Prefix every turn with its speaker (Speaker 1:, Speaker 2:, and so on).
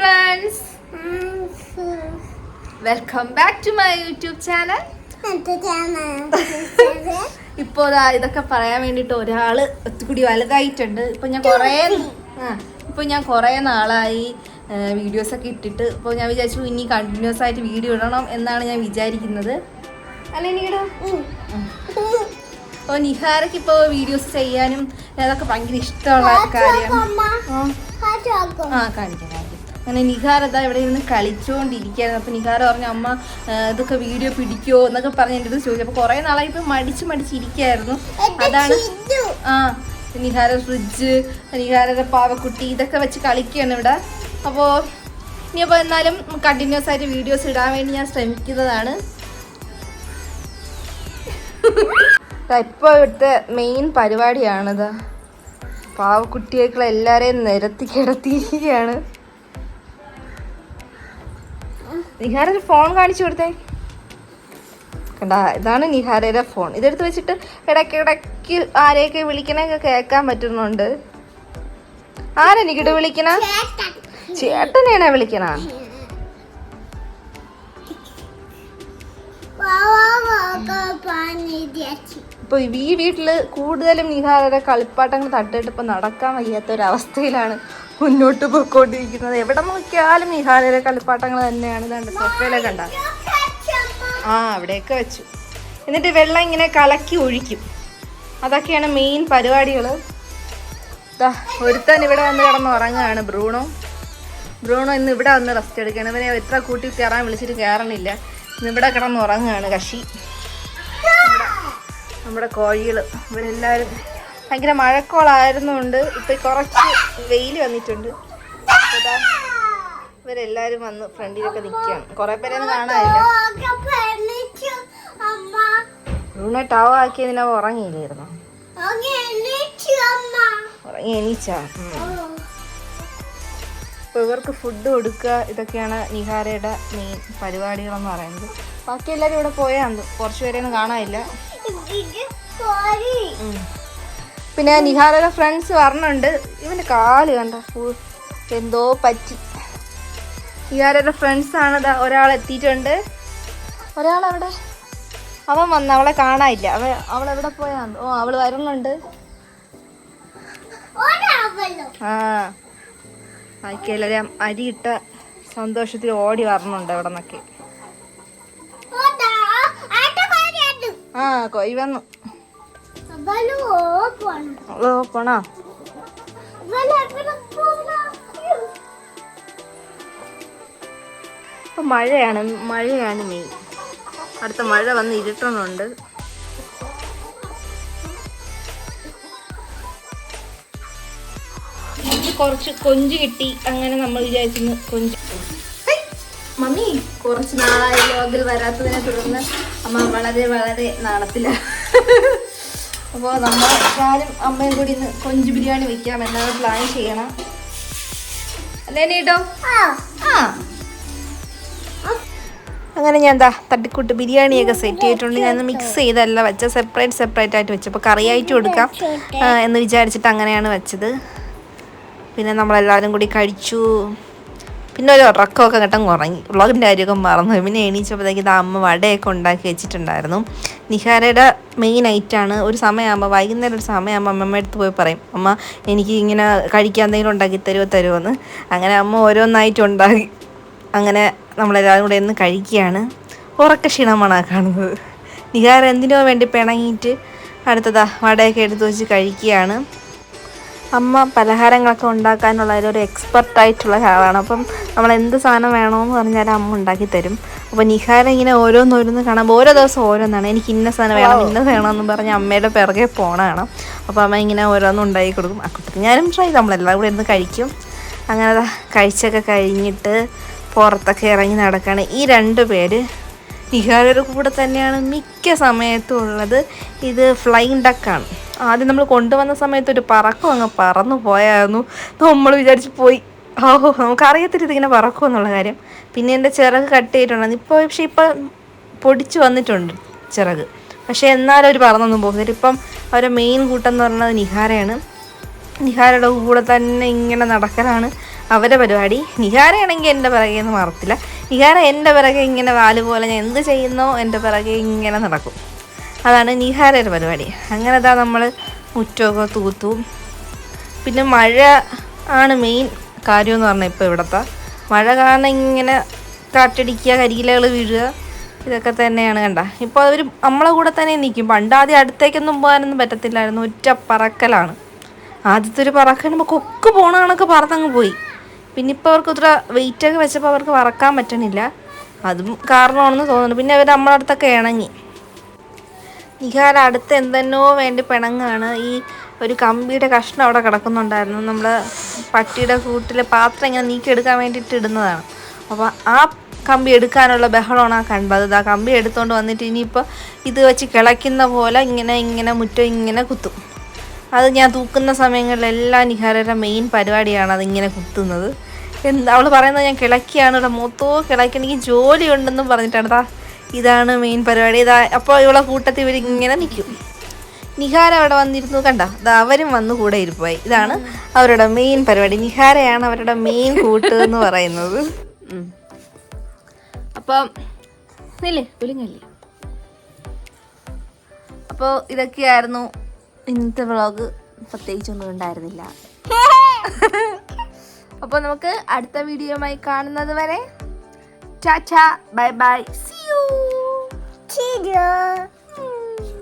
Speaker 1: Friends welcome back to my YouTube channel ഇപ്പോ ഇതൊക്കെ പറയാൻ വേണ്ടിട്ട് ഒരാൾ ഒത്തുകൂടി വലുതായിട്ടുണ്ട്. ഇപ്പൊ ഞാൻ കൊറേ ഇപ്പൊ ഞാൻ കൊറേ നാളായി വീഡിയോസ് ഒക്കെ ഇട്ടിട്ട് ഇപ്പോൾ ഞാൻ വിചാരിച്ചു ഇനി കണ്ടിന്യൂസ് ആയിട്ട് വീഡിയോ ഇടണം എന്നാണ് ഞാൻ വിചാരിക്കുന്നത്. അല്ലേ നീടോ അപ്പോൾ നിഹാരക്ക് ഇപ്പോൾ വീഡിയോസ് ചെയ്യാനും അതൊക്കെ ഭയങ്കര ഇഷ്ടമുള്ള കാര്യമാണ്. ആ. കാണിക്കാം. അങ്ങനെ നിഹാർ എന്താ ഇവിടെ ഇരുന്ന് കളിച്ചുകൊണ്ടിരിക്കുകയായിരുന്നു അപ്പോൾ നിഹാർ പറഞ്ഞു അമ്മ ഇതൊക്കെ വീഡിയോ പിടിക്കുമോ എന്നൊക്കെ പറഞ്ഞ് എന്റെ അടുത്ത് ചോദിച്ചു. അപ്പോൾ കുറേ നാളായി ഇപ്പോൾ മടിച്ച് മടിച്ചിരിക്കുകയായിരുന്നു അതാണ് ആ നിഹാര ഫ്രിഡ്ജ് നിഹാരയുടെ പാവക്കുട്ടി ഇതൊക്കെ വെച്ച് കളിക്കുകയാണ് ഇവിടെ. അപ്പോൾ ഇനിയപ്പോൾ എന്നാലും കണ്ടിന്യൂസ് ആയിട്ട് വീഡിയോസ് ഇടാൻ വേണ്ടി ഞാൻ ശ്രമിക്കുന്നതാണ്. ഇപ്പോൾ ഇവിടുത്തെ മെയിൻ പരിപാടിയാണിത്. പാവക്കുട്ടിയേക്കളെ എല്ലാവരെയും നിരത്തി കിടത്തിയിരിക്കുകയാണ്. നിഹാരൊരു ഫോൺ കാണിച്ചു കൊടുത്തേ. കണ്ടാ ഇതാണ് നിഹാരയുടെ ഫോൺ. ഇതെടുത്ത് വെച്ചിട്ട് ഇടയ്ക്ക് ഇടയ്ക്ക് ആരെയൊക്കെ വിളിക്കണൊക്കെ കേൾക്കാൻ പറ്റുന്നുണ്ട്. ആരാ നികിട്ട് വിളിക്കണ? ചേട്ടനെയാണോ വിളിക്കണ? ഇപ്പൊ ഈ വീട്ടിൽ കൂടുതലും നിഹാരയുടെ കളിപ്പാട്ടങ്ങൾ തട്ടിട്ട് ഇപ്പൊ നടക്കാൻ വയ്യാത്ത അവസ്ഥയിലാണ് മുന്നോട്ട് പോയിക്കൊണ്ടിരിക്കുന്നത്. എവിടെ നോക്കിയാലും നിഹാരയുടെ കളിപ്പാട്ടങ്ങൾ തന്നെയാണ്. കണ്ടത് സൊഫയിലെ കണ്ട. ആ അവിടെയൊക്കെ വെച്ചു. എന്നിട്ട് വെള്ളം ഇങ്ങനെ കലക്കി ഒഴിക്കും. അതൊക്കെയാണ് മെയിൻ പരിപാടികൾ. ഒരുത്തൻ ഇവിടെ വന്ന് കിടന്ന് ഉറങ്ങുകയാണ് ബ്രൂണോ. ബ്രൂണോ ഇന്ന് ഇവിടെ വന്ന് റെസ്റ്റ് എടുക്കുകയാണ്. ഇവനെ എത്ര കൂട്ടി കയറാൻ വിളിച്ചിട്ട് കയറണില്ല. ഇന്ന് ഇവിടെ കിടന്ന് ഉറങ്ങുകയാണ് കശി നമ്മുടെ കോഴികൾ ഇവരെല്ലാവരും ഭയങ്കര മഴക്കോളായിരുന്നുകൊണ്ട് ഇപ്പൊ കുറച്ച് വെയിൽ വന്നിട്ടുണ്ട്. ഇവരെല്ലാരും വന്ന് ഫ്രണ്ടിലൊക്കെ നിൽക്കുകയാണ്. കൊറേ പേരൊന്നും കാണാനില്ല. ടാവ് ടവ ആക്കിയതിനാ ഉറങ്ങിയില്ലായിരുന്നു? ഉറങ്ങി ഇവർക്ക് ഫുഡ് കൊടുക്കുക ഇതൊക്കെയാണ് നിഹാരയുടെ മെയിൻ പരിപാടികളെന്ന് പറയുന്നത്. ബാക്കി എല്ലാവരും ഇവിടെ പോയാന്ന് കുറച്ച് പേരെയൊന്നും കാണാനില്ല. പിന്നെ നിഹാരയുടെ ഫ്രണ്ട്സ് പറഞ്ഞുണ്ട്. ഇവന്റെ കാൽ കണ്ട? ഫുൾ എന്തോ പറ്റി. നിഹാരയുടെ ഫ്രണ്ട്സ് ആണ് ദാ ഒരാൾ എത്തിയിട്ടുണ്ട്. ഒരാളവിടെ? അവൻ വന്ന് അവളെ കാണാനില്ല. അവ അവൾ എവിടെ പോയാന്ന് ഓ അവൾ വരുന്നുണ്ട്. ആ. ബാക്കി എല്ലാവരും അരിയിട്ട സന്തോഷത്തിൽ ഓടി വരണുണ്ട് അവിടെ നിന്നൊക്കെ ആ കൊയ് വന്നു. ഓ പോണോ ഇപ്പൊ മഴയാണ് മഴയാണ് മെയ് അടുത്ത മഴ വന്ന് ഇരുട്ടണുണ്ട്. കൊറച്ച് കുറച്ച് കൊഞ്ച് കിട്ടി. അങ്ങനെ നമ്മൾ വിചാരിച്ചിരുന്നു കൊഞ്ച്. മമ്മി കുറച്ച് നാളായി ലോകിൽ വരാത്തതിനെ തുടർന്ന് അമ്മ വളരെ വളരെ നാണത്തിലാണ് അപ്പോൾ നമ്മൾ ഞാനും അമ്മയും കൂടി ഇന്ന് കൊഞ്ച് ബിരിയാണി വെക്കാം. എന്നത് പ്ലാൻ ചെയ്യണം. അല്ലേ നീട്ടോ ആ. അങ്ങനെ ഞാൻ എന്താ തട്ടിക്കൂട്ട് ബിരിയാണിയൊക്കെ സെറ്റ് ചെയ്തിട്ടുണ്ട്. ഞാൻ മിക്സ് ചെയ്തല്ല വെച്ച. സെപ്പറേറ്റ് സെപ്പറേറ്റ് ആയിട്ട് വെച്ചു. വെച്ചപ്പോൾ കറിയായിട്ട് കൊടുക്കാം. എന്ന് വിചാരിച്ചിട്ട് അങ്ങനെയാണ് വെച്ചത്. പിന്നെ നമ്മളെല്ലാവരും കൂടി കഴിച്ചു. പിന്നെ ഒരു ഉറക്കമൊക്കെ കിട്ടാൻ ഉറങ്ങി. വ്ളോഗിന്റെ കാര്യമൊക്കെ മറന്നു. പിന്നെ എണീച്ചപ്പോഴത്തേക്ക് ഇത് അമ്മ വടയൊക്കെ ഉണ്ടാക്കി വെച്ചിട്ടുണ്ടായിരുന്നു. നിഹാരയുടെ മെയിൻ ഐറ്റാണ് ഒരു സമയമാകുമ്പോൾ വൈകുന്നേരം ഒരു സമയമാകുമ്പോൾ അമ്മമ്മ അടുത്ത് പോയി പറയും അമ്മ എനിക്ക് ഇങ്ങനെ കഴിക്കാൻ എന്തെങ്കിലും ഉണ്ടാക്കി തരുമോ തരുമോ എന്ന് അങ്ങനെ അമ്മ ഓരോന്നായിട്ട് ഉണ്ടാക്കി. അങ്ങനെ നമ്മളെല്ലാവരും കൂടെ ഇന്ന് കഴിക്കുകയാണ്. ഉറക്ക ക്ഷീണമാണ് ആ കാണുന്നത്. നിഹാര എന്തിനോ വേണ്ടി പിണങ്ങിയിട്ട് അടുത്തതാ വടയൊക്കെ എടുത്ത് വെച്ച് കഴിക്കുകയാണ്. അമ്മ പലഹാരങ്ങളൊക്കെ ഉണ്ടാക്കാനുള്ള ഒരു എക്സ്പെർട്ട് ആയിട്ടുള്ള ആളാണ്. അപ്പം നമ്മൾ എന്ത് സാധനം വേണമെന്ന് പറഞ്ഞാൽ അമ്മ ഉണ്ടാക്കി തരും. അപ്പോൾ നിഹാര ഇങ്ങനെ ഓരോന്നോരോന്ന് കാണുമ്പോൾ ഓരോ ദിവസം ഓരോന്നാണ്. എനിക്ക് ഇന്ന സാധനം വേണം ഇന്ന വേണമെന്ന് പറഞ്ഞ് അമ്മയുടെ പിറകെ പോണതാണ് അപ്പോൾ അമ്മ ഇങ്ങനെ ഓരോന്നും ഉണ്ടാക്കി കൊടുക്കും. ആ കുട്ടി ഞാനും ട്രൈ നമ്മളെല്ലാം കൂടെ ഇരുന്ന് കഴിക്കും. അങ്ങനെ കഴിച്ചൊക്കെ കഴിഞ്ഞിട്ട് പുറത്തൊക്കെ ഇറങ്ങി നടക്കുകയാണ് ഈ രണ്ട് പേര് നിഹാരയുടെ കൂടെ തന്നെയാണ് മിക്ക സമയത്തും ഉള്ളത്. ഇത് ഫ്ലൈങ് ഡക്കാണ് ആദ്യം നമ്മൾ കൊണ്ടുവന്ന സമയത്ത് ഒരു പറക്കം അങ്ങ് പറന്നു പോയായിരുന്നു. നമ്മൾ വിചാരിച്ച് പോയി. ഓഹോ നമുക്കറിയത്തില്ല ഇതിങ്ങനെ പറക്കും എന്നുള്ള കാര്യം. പിന്നെ എന്റെ ചിറക് കട്ട് ചെയ്തിട്ടുണ്ടായിരുന്നു ഇപ്പോൾ പക്ഷേ ഇപ്പം പൊടിച്ച് വന്നിട്ടുണ്ട് ചിറക്. പക്ഷേ എന്നാലും അവർ പറന്നൊന്നും പോകുന്നില്ല ഇപ്പം അവരുടെ മെയിൻ കൂട്ടം എന്ന് പറയുന്നത് നിഹാരയാണ്. നിഹാരയുടെ കൂടെ തന്നെ ഇങ്ങനെ നടക്കലാണ് അവരുടെ പരിപാടി. നിഹാരയാണെങ്കിൽ എന്റെ പിറകെ എന്ന് മറത്തില്ല. നിഹാര എന്റെ പിറകെ ഇങ്ങനെ വാൽ പോലെ ഞാൻ എന്ത് ചെയ്യുന്നോ എന്റെ പിറകെ ഇങ്ങനെ നടക്കും. അതാണ് നിഹാരയുടെ പരിപാടി. അങ്ങനെ അതാ നമ്മൾ മുറ്റമൊക്കെ തൂത്തു. പിന്നെ മഴ ആണ് മെയിൻ കാര്യമെന്ന് പറഞ്ഞാൽ ഇപ്പോൾ ഇവിടുത്തെ. മഴ കാരണം ഇങ്ങനെ കാറ്റടിക്കുക കരിയിലകൾ വീഴുക ഇതൊക്കെ തന്നെയാണ് കണ്ട. ഇപ്പോൾ അവർ നമ്മളെ കൂടെ തന്നെ നിൽക്കും പണ്ട് ആദ്യം അടുത്തേക്കൊന്നും പോകാനൊന്നും പറ്റത്തില്ലായിരുന്നു. ഒറ്റ പറക്കലാണ്. ആദ്യത്തെ ഒരു പറക്കണമ്പോൾ കൊക്ക് പോണ കണക്ക് പറന്നങ്ങ് പോയി. പിന്നെ ഇപ്പോൾ അവർക്ക് ഇത്ര വെയിറ്റൊക്കെ വെച്ചപ്പോൾ അവർക്ക് പറക്കാൻ പറ്റണില്ല. അതും കാരണമാണെന്ന് തോന്നുന്നു. പിന്നെ അവർ നമ്മളടുത്തൊക്കെ ഇണങ്ങി. നിഹാര അടുത്ത് എന്തെന്നോ വേണ്ടി പിണങ്ങാണ്. ഈ ഒരു കമ്പിയുടെ കഷ്ണം അവിടെ കിടക്കുന്നുണ്ടായിരുന്നു. നമ്മൾ പട്ടിയുടെ കൂട്ടിൽ പാത്രം ഇങ്ങനെ നീക്കിയെടുക്കാൻ വേണ്ടിയിട്ട് ഇടുന്നതാണ്. അപ്പോൾ ആ കമ്പി എടുക്കാനുള്ള ബഹളമാണ് ആ കണ്ടത് ആ കമ്പി എടുത്തുകൊണ്ട് വന്നിട്ട് ഇനിയിപ്പോൾ ഇത് വെച്ച് കിളയ്ക്കുന്ന പോലെ ഇങ്ങനെ ഇങ്ങനെ മുറ്റം ഇങ്ങനെ കുത്തും. അത് ഞാൻ തൂക്കുന്ന സമയങ്ങളിലെല്ലാം നിഹാരയുടെ മെയിൻ പരിപാടിയാണ് അതിങ്ങനെ കുത്തുന്നത്. എന്താ അവൾ പറയുന്നത്? ഞാൻ കിളക്കിയാണ് ഇവിടെ. മൊത്തവും കിളക്കി എനിക്ക് ജോലി ഉണ്ടെന്നും പറഞ്ഞിട്ടാണ്. ഇതാണ് മെയിൻ പരിപാടി. ഇതാ അപ്പോൾ ഇവളെ കൂട്ടത്തിൽ ഇവർ ഇങ്ങനെ നിൽക്കും നിഹാര അവിടെ വന്നിരുന്നു കണ്ട? ദാ അവരും വന്നു കൂടെ ഇരിപ്പായി. ഇതാണ് അവരുടെ മെയിൻ പരിപാടി. നിഹാരയാണ് അവരുടെ മെയിൻ കൂട്ട് എന്ന് പറയുന്നത്. അപ്പം ഇല്ലേ വിളിങ്ങല്ലേ? അപ്പോൾ ഇതൊക്കെയായിരുന്നു ഇന്നത്തെ വ്ളോഗ് പ്രത്യേകിച്ചൊന്നും ഉണ്ടായിരുന്നില്ല. അപ്പോൾ നമുക്ക് അടുത്ത വീഡിയോയുമായി കാണുന്നത് വരെ ചാച്ച ബൈ ബൈ. C Aduh!